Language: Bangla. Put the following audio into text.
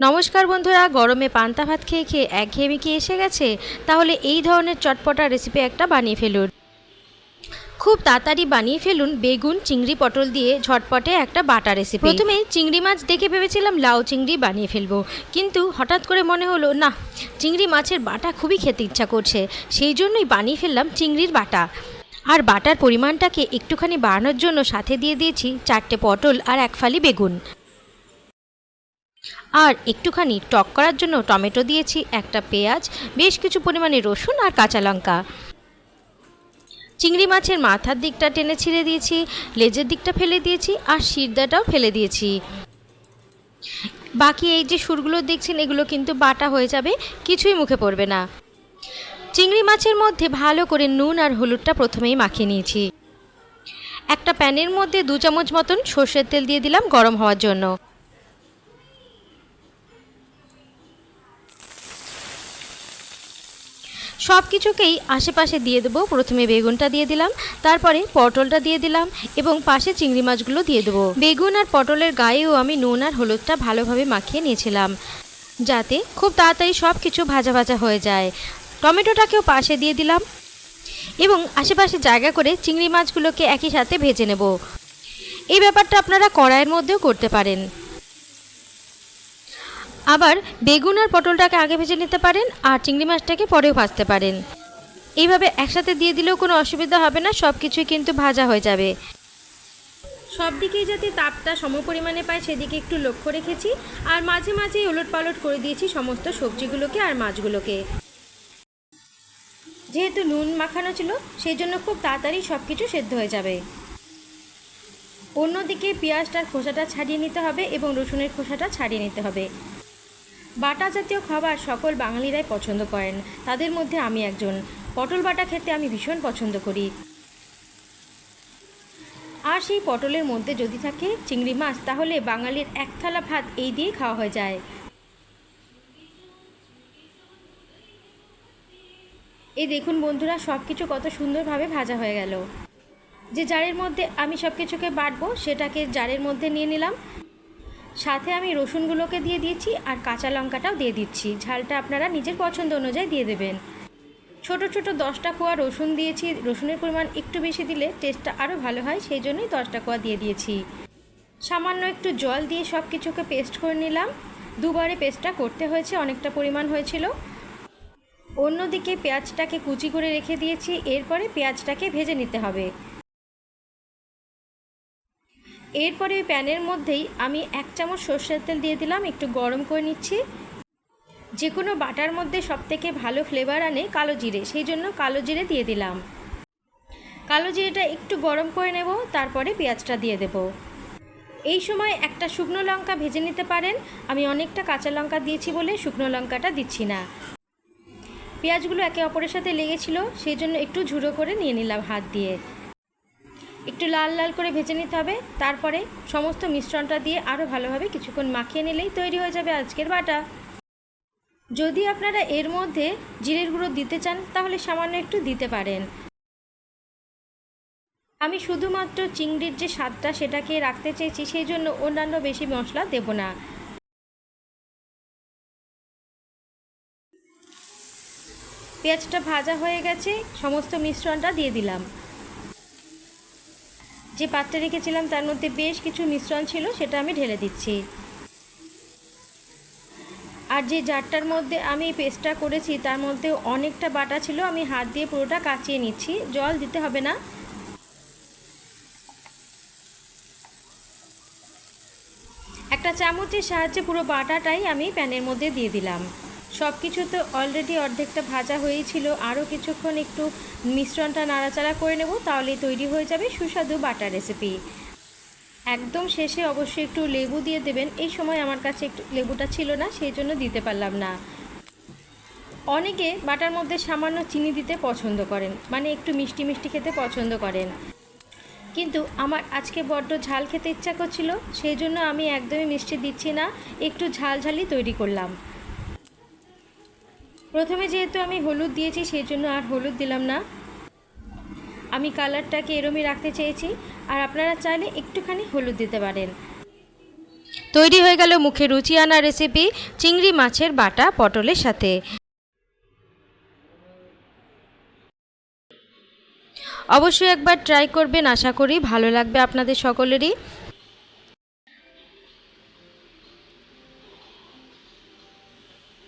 নমস্কার বন্ধুরা, গরমে পান্তা ভাত খেয়ে খেয়ে একঘেয়েমি কি এসে গেছে? তাহলে এই ধরনের চটপটা রেসিপি একটা বানিয়ে ফেলুন। খুব তাড়াতাড়ি বানিয়ে ফেলুন বেগুন, চিংড়ি, পটল দিয়ে ঝটপটে একটা বাটা রেসিপি প্রথমে চিংড়ি মাছ দেখে ভেবেছিলাম লাউ চিংড়ি বানিয়ে ফেলব। কিন্তু হঠাৎ করে মনে হলো, না, চিংড়ি মাছের বাটা খুবই খেতে ইচ্ছা করছে। সেই জন্যই বানিয়ে ফেললাম চিংড়ির বাটা। আর বাটার পরিমাণটাকে একটুখানি বাড়ানোর জন্য সাথে দিয়ে দিয়েছি চারটে পটল আর এক ফালি বেগুন। আর একটুখানি টক করার জন্য টমেটো দিয়েছি, একটা পেঁয়াজ, বেশ কিছু পরিমাণে রসুন আর কাঁচা লঙ্কা। চিংড়ি মাছের মাথার দিকটা টেনে ছিঁড়ে দিয়েছি, লেজের দিকটা ফেলে দিয়েছি আর শিরদাটাও ফেলে দিয়েছি। বাকি এই যে সুরগুলো দেখছেন, এগুলো কিন্তু বাটা হয়ে যাবে, কিছুই মুখে পড়বে না। চিংড়ি মাছের মধ্যে ভালো করে নুন আর হলুদটা প্রথমেই মাখিয়ে নিয়েছি। একটা প্যানের মধ্যে দু চামচ মতন সর্ষের তেল দিয়ে দিলাম গরম হওয়ার জন্য। সব কিছুকেই আশেপাশে দিয়ে দেবো। প্রথমে বেগুনটা দিয়ে দিলাম, তারপরে পটলটা দিয়ে দিলাম এবং পাশে চিংড়ি মাছগুলো দিয়ে দেবো। বেগুন আর পটলের গায়েও আমি নুন আর হলুদটা ভালোভাবে মাখিয়ে নিয়েছিলাম, যাতে খুব তাড়াতাড়ি সব কিছু ভাজা ভাজা হয়ে যায়। টমেটোটাকেও পাশে দিয়ে দিলাম এবং আশেপাশে জায়গা করে চিংড়ি মাছগুলোকে একই সাথে ভেজে নেব। এই ব্যাপারটা আপনারা কড়াইয়ের মধ্যেও করতে পারেন। আবার বেগুন আর পটলটাকে আগে ভেজে নিতে পারেন আর চিংড়ি মাছটাকে পরেও ভাজতে পারেন। এইভাবে একসাথে দিয়ে দিলেও কোনো অসুবিধা হবে না সব কিছুই কিন্তু ভাজা হয়ে যাবে। সব দিকেই যাতে তাপটা সম পরিমাণে পায়, সেদিকে একটু লক্ষ্য রেখেছি আর মাঝে মাঝে ওলট পালট করে দিয়েছি সমস্ত সবজিগুলোকে আর মাছগুলোকে। যেহেতু নুন মাখানো ছিল সেই জন্য খুব তাড়াতাড়ি সব কিছু সেদ্ধ হয়ে যাবে। অন্যদিকে পেঁয়াজটার খোসাটা ছাড়িয়ে নিতে হবে এবং রসুনের খোসাটা ছাড়িয়ে নিতে হবে। বাটা জাতীয় খাবার সকল বাঙালিরাই পছন্দ করেন। তাদের মধ্যে আমি একজন। পটল বাটা খেতে আমি ভীষণ পছন্দ করি। আর সেই পটলের মধ্যে যদি থাকে চিংড়ি মাছ, তাহলে বাঙালির এক থালা ভাত এই দিয়ে খাওয়া হয়ে যায়। এই দেখুন বন্ধুরা সব কিছু কত সুন্দরভাবে ভাজা হয়ে গেল। যে জারের মধ্যে আমি সব কিছুকে বাটবো, সেটাকে জারের মধ্যে নিয়ে নিলাম। সাথে আমি রসুনগুলোকে দিয়ে দিয়েছি আর কাঁচা লঙ্কাটাও দিয়ে দিচ্ছি। ঝালটা আপনারা নিজের পছন্দ অনুযায়ী দিয়ে দেবেন। ছোট ছোট দশটা কোয়া রসুন দিয়েছি। রসুনের পরিমাণ একটু বেশি দিলে টেস্টটা আরও ভালো হয়, সেই জন্যই দশটা কোয়া দিয়ে দিয়েছি। সামান্য একটু জল দিয়ে সব কিছুকে পেস্ট করে নিলাম। দুবারে পেস্টটা করতে হয়েছে, অনেকটা পরিমাণ হয়েছিল। অন্যদিকে পেঁয়াজটাকে কুচি করে রেখে দিয়েছি। এরপরে পেঁয়াজটাকে ভেজে নিতে হবে। এরপরে ওই প্যানের মধ্যেই আমি এক চামচ সর্ষের তেল দিয়ে দিলাম, একটু গরম করে নিচ্ছি। যে কোনো বাটার মধ্যে সবথেকে ভালো ফ্লেভার আনে কালো জিরে, সেই জন্য কালো জিরে দিয়ে দিলাম। কালো জিরেটা একটু গরম করে নেব, তারপরে পেঁয়াজটা দিয়ে দেব। এই সময় একটা শুকনো লঙ্কা ভেজে নিতে পারেন। আমি অনেকটা কাঁচা লঙ্কা দিয়েছি বলে শুকনো লঙ্কাটা দিচ্ছি না। পেঁয়াজগুলো একে অপরের সাথে লেগেছিল, সেই জন্য একটু ঝুড়ো করে নিয়ে নিলাম হাত দিয়ে। একটু লাল লাল করে ভেজে নিতে হবে, তারপরে সমস্ত মিশ্রণটা দিয়ে আরও ভালোভাবে কিছুক্ষণ মাখিয়ে নিলেই তৈরি হয়ে যাবে আজকের বাটা। যদি আপনারা এর মধ্যে জিরের গুঁড়ো দিতে চান, তাহলে সামান্য একটু দিতে পারেন। আমি শুধুমাত্র চিংড়ির যে স্বাদটা সেটাকে রাখতে চেয়েছি, সেই জন্য অন্যান্য বেশি মশলা দেব না। পেঁয়াজটা ভাজা হয়ে গেছে, সমস্ত মিশ্রণটা দিয়ে দিলাম। যে পাত্রে রেখেছিলাম তার মধ্যে বেশ কিছু মিশ্রণ ছিল, সেটা আমি ঢেলে দিচ্ছি। আর যে জারটার মধ্যে আমি পেস্টটা করেছি, তার মধ্যে অনেকটা বাটা ছিল, আমি হাত দিয়ে পুরোটা কাচিয়ে নিচ্ছি। জল দিতে হবে না। একটা চামচের সাহায্যে পুরো বাটাটাই আমি প্যানের মধ্যে দিয়ে দিলাম। সব কিছু তো অলরেডি অর্ধেকটা ভাজা হয়েই ছিল। আরও কিছুক্ষণ একটু মিশ্রণটা নাড়াচাড়া করে নেব, তাহলেই তৈরি হয়ে যাবে সুস্বাদু বাটার রেসিপি একদম শেষে অবশ্যই একটু লেবু দিয়ে দেবেন। এই সময় আমার কাছে একটু লেবুটা ছিল না, সেই জন্য দিতে পারলাম না। অনেকে বাটার মধ্যে সামান্য চিনি দিতে পছন্দ করেন মানে একটু মিষ্টি মিষ্টি খেতে পছন্দ করেন। কিন্তু আমার আজকে বড্ড ঝাল খেতে ইচ্ছা করছিল, সেই জন্য আমি একদমই মিষ্টি দিচ্ছি না, একটু ঝাল ঝালই তৈরি করলাম। প্রথমে যেহেতু আমি হলুদ দিয়েছি, সেই জন্য আর হলুদ দিলাম না। আমি কালারটাকে এরমই রাখতে চেয়েছি। আর আপনারা চাইলে একটুখানি হলুদ দিতে পারেন। তৈরি হয়ে গেল মুখে রুচি আনা রেসিপি চিংড়ি মাছের বাটা পটলের সাথে। অবশ্যই একবার ট্রাই করবেন, আশা করি ভালো লাগবে আপনাদের সকলেরই।